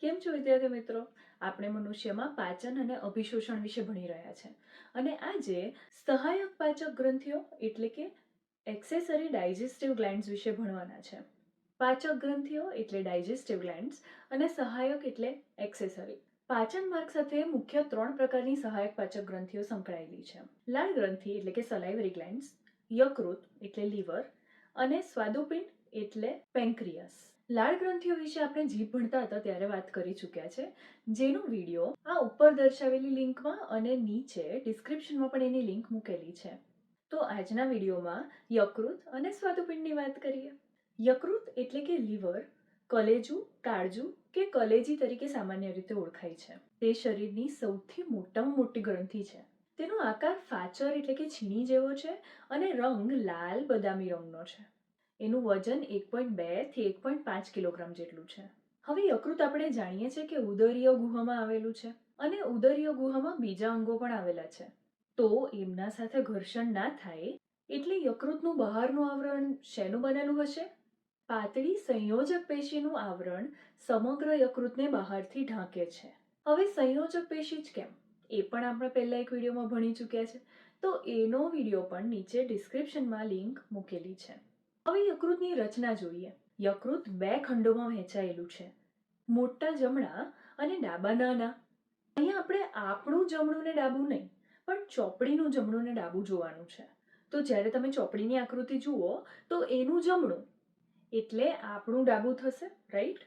કેમ છો વિદ્યાર્થી મિત્રો? આપણે મનુષ્યમાં પાચન અને અભિશોષણ વિશે ભણી રહ્યા છે. અને આજે સહાયક પાચક ગ્રંથિઓ એટલે કે એક્સેસરી ડાયજેસ્ટિવ ગ્લેન્ડ્સ વિશે ભણવાના છે. પાચક ગ્રંથિઓ એટલે ડાયજેસ્ટિવ ગ્લેન્ડ્સ અને સહાયક એટલે એક્સેસરી. પાચન માર્ગ સાથે મુખ્ય ત્રણ પ્રકારની સહાયક પાચક ગ્રંથિઓ સંકળાયેલી છે. લાળ ગ્રંથિ એટલે કે સલાઇવરી ગ્લેન્ડ્સ, યકૃત એટલે લીવર અને સ્વાદુપિંડ એટલે પેન્ક્રિયાસ. લાળ ગ્રંથિઓ વિશે આપણે જે ભણતા હતા ત્યારે વાત કરી ચૂક્યા છે. જેનો વીડિયો આ ઉપર દર્શાવેલી લિંકમાં અને નીચે ડિસ્ક્રિપ્શનમાં પણ એની લિંક મૂકેલી છે. તો આજના વિડીયોમાં યકૃત અને સ્વાદુપિંડની વાત કરીએ. યકૃત એટલે કે લીવર, કલેજું, કાળજું કે કલેજી તરીકે સામાન્ય રીતે ઓળખાય છે. તે શરીરની સૌથી મોટામાં મોટી ગ્રંથિ છે. તેનો આકાર ફાચર એટલે કે છીણી જેવો છે અને રંગ લાલ બદામી રંગનો છે. એનું વજન એક પોઈન્ટ બેથી એક પોઈન્ટ પાંચ કિલોગ્રામ જેટલું છે. હવે યકૃત આપણે જાણીએ છીએ કે ઉદરીય ગુહામાં આવેલું છે અને ઉદરીય ગુહામાં બીજા અંગો પણ આવેલા છે. તો એમના સાથે ઘર્ષણ ના થાય એટલે યકૃતનું બહારનું આવરણ શેનું બનેલું હશે? પાતળી સંયોજક પેશીનું આવરણ સમગ્ર યકૃતને બહારથી ઢાંકે છે. હવે સંયોજક પેશી જ કેમ? એ પણ આપણે પહેલાં એક વિડીયોમાં ભણી ચૂક્યા છે. તો એનો વીડિયો પણ નીચે ડિસ્ક્રિપ્શનમાં લિંક મૂકેલી છે. હવે યકૃતની રચના જોઈએ. યકૃત બે ખંડોમાં વહેંચાયેલું છે. મોટા જમણા અને ડાબા નાના. અહીંયા આપણે આપણું જમણું ને ડાબું નહીં, પણ ચોપડીનું જમણું ને ડાબું જોવાનું છે. તો જ્યારે તમે ચોપડીની આકૃતિ જુઓ, તો એનું જમણું. એટલે આપણું ડાબું થશે રાઈટ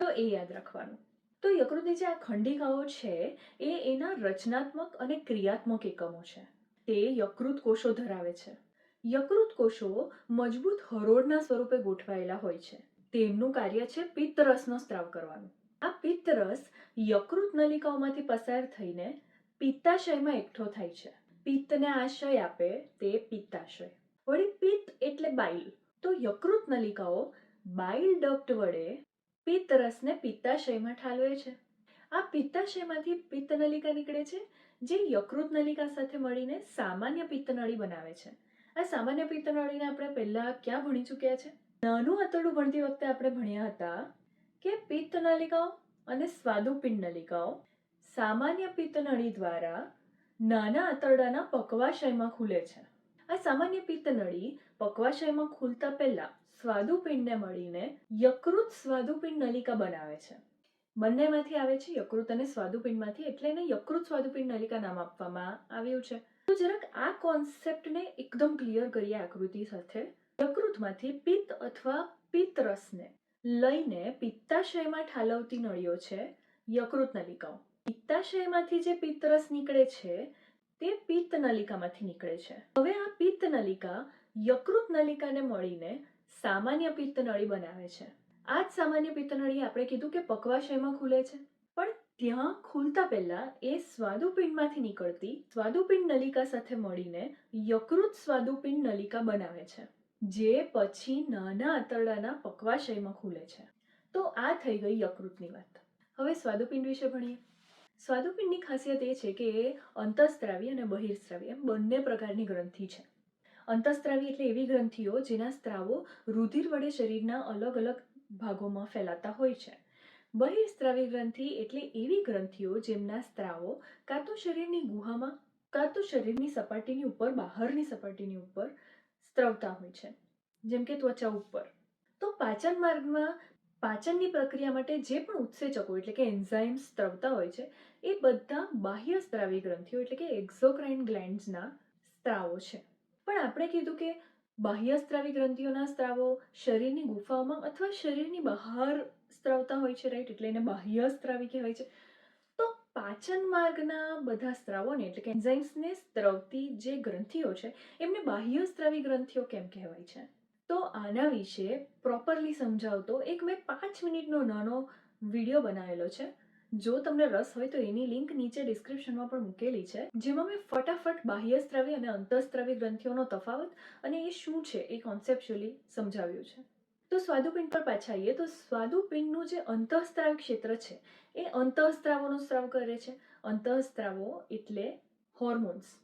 તો એ યાદ રાખવાનું. તો યકૃતની જે આ ખંડિકાઓ છે, એ એના રચનાત્મક અને ક્રિયાત્મક એકમો છે. તે યકૃત કોષો ધરાવે છે. યકૃત કોષો મજબૂત હરોળના સ્વરૂપે ગોઠવાયેલા હોય છે. તેમનું કાર્ય છે પિત્તરસનો સ્ત્રાવ કરવાનું. આ પિત્તરસ યકૃત નલિકાઓમાંથી પસાર થઈને પિત્તાશયમાં એકઠો થાય છે. પિત્તને આશય આપે તે પિત્તાશય. વળી પિત્ત એટલે બાઇલ. તો યકૃત નલિકાઓ બાઇલ ડક્ટ વડે પિત્તરસને પિત્તાશયમાં ઠાલવે છે. આ પિત્તાશયમાંથી પિત્ત નલિકા નીકળે છે, જે યકૃત નલિકા સાથે મળીને સામાન્ય પિત્તનળી બનાવે છે. આ સામાન્ય પિત્તનળીને આપણે પહેલાં ક્યાં ભણી ચૂક્યા છે? નાનું આંતરડું ભણતી વખતે આપણે ભણ્યા હતા કે પિત્ત નલિકાઓ અને સ્વાદુપિંડ નલિકાઓ સામાન્ય પિત્તનળી દ્વારા નાના આંતરડાના પકવાશયમાં ખુલે છે. આ સામાન્ય પિત્તનળી પકવાશયમાં ખુલતા પહેલા સ્વાદુપિંડને મળીને યકૃત સ્વાદુપિંડ નલિકા બનાવે છે. બંનેમાંથી આવે છે યકૃત અને સ્વાદુપિંડમાંથી એટલે એને યકૃત સ્વાદુપિંડ નલિકા નામ આપવામાં આવ્યું છે. તો જરાક આ કોન્સેપ્ટને એકદમ ક્લિયર કરીએ આકૃતિ સાથે. યકૃતમાંથી પિત્ત અથવા પિત્તરસને લઈને પિત્તાશયમાં ઠાલવતી નળીઓ છે, યકૃત નલિકાઓ. પિત્તાશયમાંથી જે પિત્તરસ નીકળે છે, તે પિત્ત નલિકામાંથી નીકળે છે. હવે આ પિત્ત નલિકા યકૃત નલિકાને મળીને સામાન્ય પિત્ત નળી બનાવે છે. આ જ સામાન્ય પિત્ત નળી આપણે કીધું કે પકવાશયમાં ખુલે છે. ત્યાં ખુલતા પહેલાં એ સ્વાદુપિંડમાંથી નીકળતી સ્વાદુપિંડ નલિકા સાથે મળીને યકૃત સ્વાદુપિંડ નલિકા બનાવે છે, જે પછી નાના આંતરડાના પકવાશયમાં ખુલે છે. તો આ થઈ ગઈ યકૃતની વાત. હવે સ્વાદુપિંડ વિશે ભણીએ. સ્વાદુપિંડની ખાસિયત એ છે કે એ અંતઃસ્ત્રાવી અને બહિર્સ્ત્રાવી એમ બંને પ્રકારની ગ્રંથિ છે. અંતઃસ્ત્રાવી એટલે એવી ગ્રંથિઓ જેના સ્ત્રાવો રુધિર વડે શરીરના અલગ અલગ ભાગોમાં ફેલાતા હોય છે. બહિર્સ્ત્રાવી ગ્રંથિ એટલે એવી ગ્રંથિઓ જેમના સ્ત્રાવો કાં તો શરીરની ગુહામાં, કાં તો શરીરની સપાટીની ઉપર, બહારની સપાટીની ઉપર સ્ત્રવતા હોય છે. જેમ કે ત્વચા ઉપર. તો પાચન માર્ગમાં, પાચનની પ્રક્રિયા માટે જે પણ ઉત્સેચકો એટલે કે એન્ઝાઇમ્સ સ્ત્રવતા હોય છે, એ બધા બાહ્ય સ્ત્રાવી ગ્રંથિઓ એટલે કે એક્ઝોક્રાઇન ગ્લેન્ડ્સના સ્ત્રાવો છે. પણ આપણે કીધું કે બાહ્ય સ્ત્રાવી ગ્રંથિઓના સ્ત્રાવો શરીરની ગુફાઓમાં અથવા શરીરની બહાર સ્ત્રાવતા હોય છે રાઈટ એટલે એને બાહ્ય સ્ત્રાવી કહેવાય છે. તો પાચન માર્ગના બધા સ્ત્રાવોને, એટલે કે એન્ઝાઇમ્સને સ્ત્રવતી જે ગ્રંથિઓ છે, એમને બાહ્ય સ્ત્રાવી ગ્રંથિઓ કેમ કહેવાય છે? તો આના વિશે પ્રોપરલી સમજાવતો એક મેં પાંચ મિનિટનો નાનો વીડિયો બનાવેલો છે. જો તમને રસ હોય તો એની લિંક નીચે ડિસ્ક્રિપ્શનમાં પણ મૂકેલી છે. જેમાં મેં ફટાફટ બાહ્યસ્ત્રાવી અને અંતઃસ્ત્રાવી ગ્રંથિઓનો તફાવત અને એ શું છે એ કોન્સેપ્ચ્યુઅલી સમજાવ્યું છે. તો સ્વાદુપિંડ પર પાછા આવીએ. તો સ્વાદુપિંડનું જે અંતઃસ્ત્રાવ ક્ષેત્ર છે, એ અંતઃસ્ત્રાવોનો સ્ત્રાવ કરે છે. અંતઃસ્ત્રાવો એટલે હોર્મોન્સ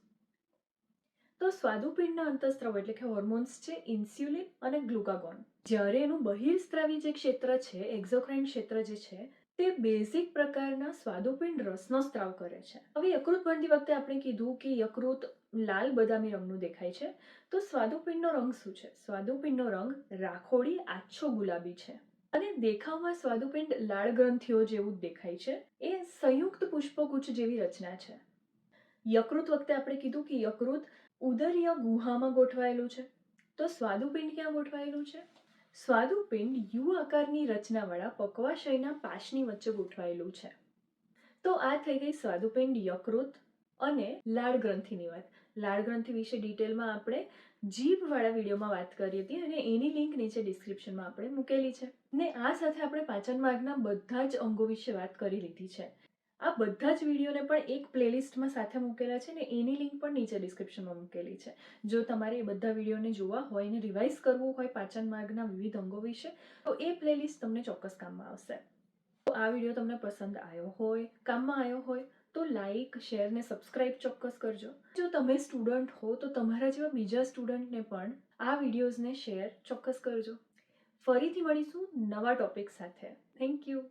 તો સ્વાદુપિંડના અંતઃસ્ત્રાવો એટલે કે હોર્મોન્સ છે ઇન્સ્યુલિન અને ગ્લુકાગોન જ્યારે એનું બહિર્સ્ત્રાવી જે ક્ષેત્ર છે એક્ઝોક્રાઇન ક્ષેત્ર જે છે, તે બેઝિક પ્રકારના સ્વાદુપિંડ રસનો સ્ત્રાવ કરે છે. હવે યકૃત ભણતી વખતે આપણે કીધું કે યકૃત લાલ બદામી રંગનું દેખાય છે. તો સ્વાદુપિંડનો રંગ શું છે? સ્વાદુપિંડનો રંગ રાખોડી આછો ગુલાબી છે. અને દેખાવમાં સ્વાદુપિંડ લાળ ગ્રંથિઓ જેવું જ દેખાય છે. એ સંયુક્ત પુષ્પગુચ્છ જેવી રચના છે. યકૃત વખતે આપણે કીધું કે યકૃત ઉદરીય ગુહામાં ગોઠવાયેલું છે. તો સ્વાદુપિંડ ક્યાં ગોઠવાયેલું છે? સ્વાદુપિંડ યુ આકારની રચનાવાળા પકવાશયના પાશની વચ્ચે ગોઠવાયેલું છે. તો આ થઈ ગઈ સ્વાદુપિંડ યકૃત અને લાળ ગ્રંથિની વાત. લાળ ગ્રંથિ વિશે ડિટેલમાં આપણે જીભવાળા વિડીયોમાં વાત કરી હતી અને એની લિંક નીચે ડિસ્ક્રિપ્શનમાં આપણે મૂકેલી છે. ને આ સાથે આપણે પાચન માર્ગના બધા જ અંગો વિશે વાત કરી લીધી છે. આ બધા જ વિડીયોને પણ એક પ્લેલિસ્ટમાં સાથે મૂકેલા છે ને એની લિંક પણ નીચે ડિસ્ક્રિપ્શનમાં મૂકેલી છે. જો તમારે એ બધા વિડીયોને જોવા હોય ને રિવાઇઝ કરવું હોય પાચન માર્ગના વિવિધ અંગો વિશે, તો એ પ્લેલિસ્ટ તમને ચોક્કસ કામમાં આવશે. તો આ વીડિયો તમને પસંદ આવ્યો હોય, કામમાં આવ્યો હોય તો લાઈક શેર ને સબસ્ક્રાઇબ ચોક્કસ કરજો. જો તમે સ્ટુડન્ટ હો, તો તમારા જેવા બીજા સ્ટુડન્ટને પણ આ વિડીયોઝને શેર ચોક્કસ કરજો. ફરીથી મળીશું નવા ટોપિક સાથે. Thank you